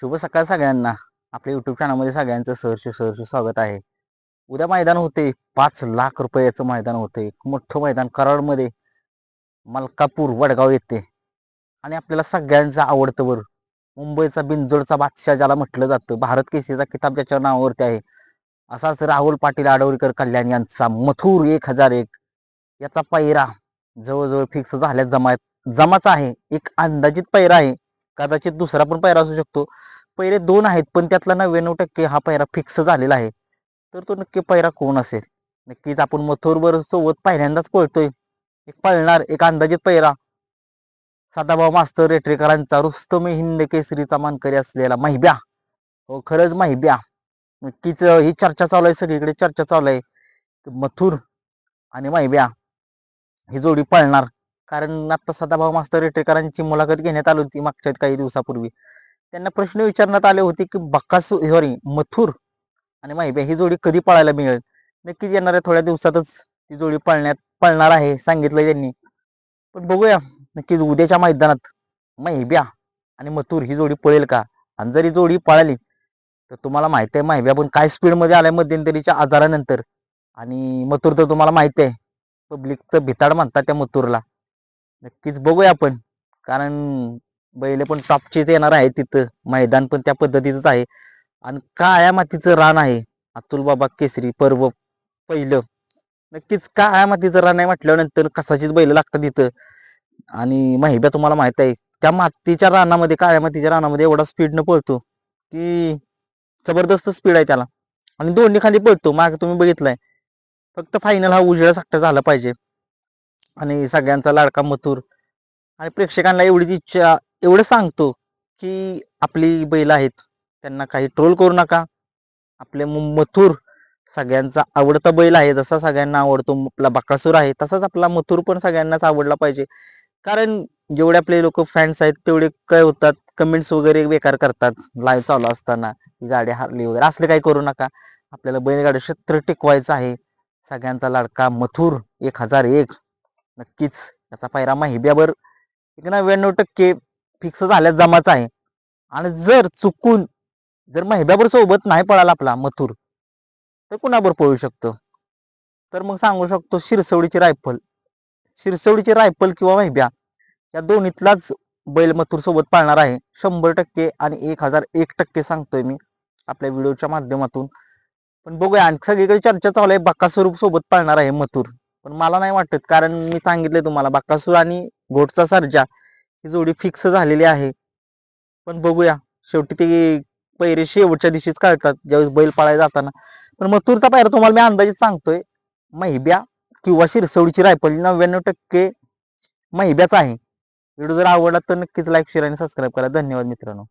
शुभ सकाळ सगळ्यांना. आपल्या युट्यूब चॅनलमध्ये सगळ्यांचं सहर्ष सहर्ष स्वागत आहे. उद्या मैदान होते. पाच लाख रुपयाचं मैदान होते. मोठं मैदान कराडमध्ये मलकापूर वडगाव येते. आणि आपल्याला सगळ्यांचं आवडतं वर मुंबईचा बिंजोडचा बादशाह ज्याला म्हटलं जातं. भारत केसरीचा किताब ज्याच्या नावावरती आहे. असाच राहुल पाटील आडवळीकर कल्याण यांचा मथुर एक हजार एक. याचा पैरा जवळजवळ फिक्स झाल्या जमा जमाचा आहे. एक अंदाजित पैरा आहे. कदाचित दुसरा पण पायरा असू शकतो. पैरे दोन आहेत पण त्यातला नव्याण्णव टक्के हा पायरा फिक्स झालेला आहे. तर तो नक्की पायरा कोण असेल? नक्कीच आपण मथुरवर सोबत पहिल्यांदाच पळतोय. एक पळणार एक अंदाजित पैरा सदाभाऊ मास्तर रेटरेकरांचा रुस्तम हिंद केसरीचा मानकरी असलेला माहिब्या. हो खरंच माहिब्या. नक्कीच ही चर्चा चालू आहे सगळीकडे चर्चा चालू आहे. मथुर आणि माहिब्या. ही जोडी पळणार. कारण आता सदाभाऊ मास्तर रेटेकरांची मुलाखत घेण्यात आली होती मागच्या काही दिवसापूर्वी. त्यांना प्रश्न विचारण्यात आले होते की बक्कासू सॉरी मथुर आणि माहिती ही जोडी कधी पळायला मिळेल? नक्कीच येणाऱ्या थोड्या दिवसातच ती जोडी पळण्यात पळणार आहे सांगितलं त्यांनी. पण बघूया नक्कीच उद्याच्या मैदानात माहिब्या आणि मथुर ही जोडी पळेल का? आणि जर ही जोडी पळाली तर तुम्हाला माहिती आहे माहिब्या पण काय स्पीडमध्ये आलाय मध्यंतरीच्या आजारानंतर. आणि मथुर तर तुम्हाला माहिती आहे पब्लिकचं भिताड म्हणतात त्या मथुरला. नक्कीच बघूया आपण. कारण बैल पण टॉपचीच येणार आहे तिथं. मैदान पण त्या पद्धतीचंच आहे. आणि काळ्या मातीचं रान आहे. अतुल बाबा केसरी पर्व पहिलं. नक्कीच काळ्या मातीचं रान आहे म्हटल्यानंतर कसाचीच बैल लागतात तिथं आणि महिब्या तुम्हाला माहीत आहे त्या मातीच्या रानामध्ये काळ्या मातीच्या रानामध्ये एवढा स्पीडनं पळतो की जबरदस्त स्पीड आहे त्याला. आणि दोन्ही खाली पळतो. माग तुम्ही बघितलंय. फक्त फायनल हा उजेडा साठा झाला पाहिजे. आणि सगळ्यांचा लाडका मथुर. आणि प्रेक्षकांना एवढीच इच्छा एवढं सांगतो की आपली बैल आहेत त्यांना काही ट्रोल करू नका. आपले मथुर सगळ्यांचा आवडता बैल आहे जसा सगळ्यांना आवडतो आपला बकासूर आहे तसाच आपला मथुर पण सगळ्यांनाच आवडला पाहिजे. कारण जेवढे आपले लोक फॅन्स आहेत तेवढे काय होतात कमेंट्स वगैरे बेकार करतात लाईव्ह चालू असताना गाडी हारली वगैरे असले काही करू नका. आपल्याला बैलगाडी क्षेत्र टिकवायचं आहे. सगळ्यांचा लाडका मथुर एक हजार एक. नक्कीच. याचा पायरा महिब्यावर एक नव्याण्णव टक्के फिक्स झाल्यास जमाचा आहे. आणि जर चुकून जर महिब्यावर सोबत नाही पळाला आपला मथुर तर कुणावर पळू शकतो? तर मग सांगू शकतो शिरसवडीची रायफल. शिरसवडीची रायफल किंवा महिब्या या दोन्हीतलाच बैल मथुर सोबत पाळणार आहे. शंभर टक्के आणि एक हजार एक टक्के सांगतोय मी आपल्या व्हिडिओच्या माध्यमातून. पण बघूया आणि सगळीकडे चर्चा चालू आहे. बक्कासूर सोबत पाळणार आहे मथुर. पण मला नाही वाटत. कारण मी सांगितले तुम्हाला बाकासूर आणि घोटचा सर्जा ही जोडी फिक्स झालेली आहे. पण बघूया. शेवटी ते पैरे शेवटच्या दिवशीच कळतात ज्यावेळेस बैल पाळायला जाताना. पण मथुरचा पायरा तुम्हाला मी अंदाजित सांगतोय महिब्या किंवा शिरसवडीची रायफल नव्याण्णव टक्के महिब्याच आहे. व्हिडिओ जर आवडला तर नक्कीच लाईक शेअर आणि सबस्क्राईब करा. धन्यवाद मित्रांनो.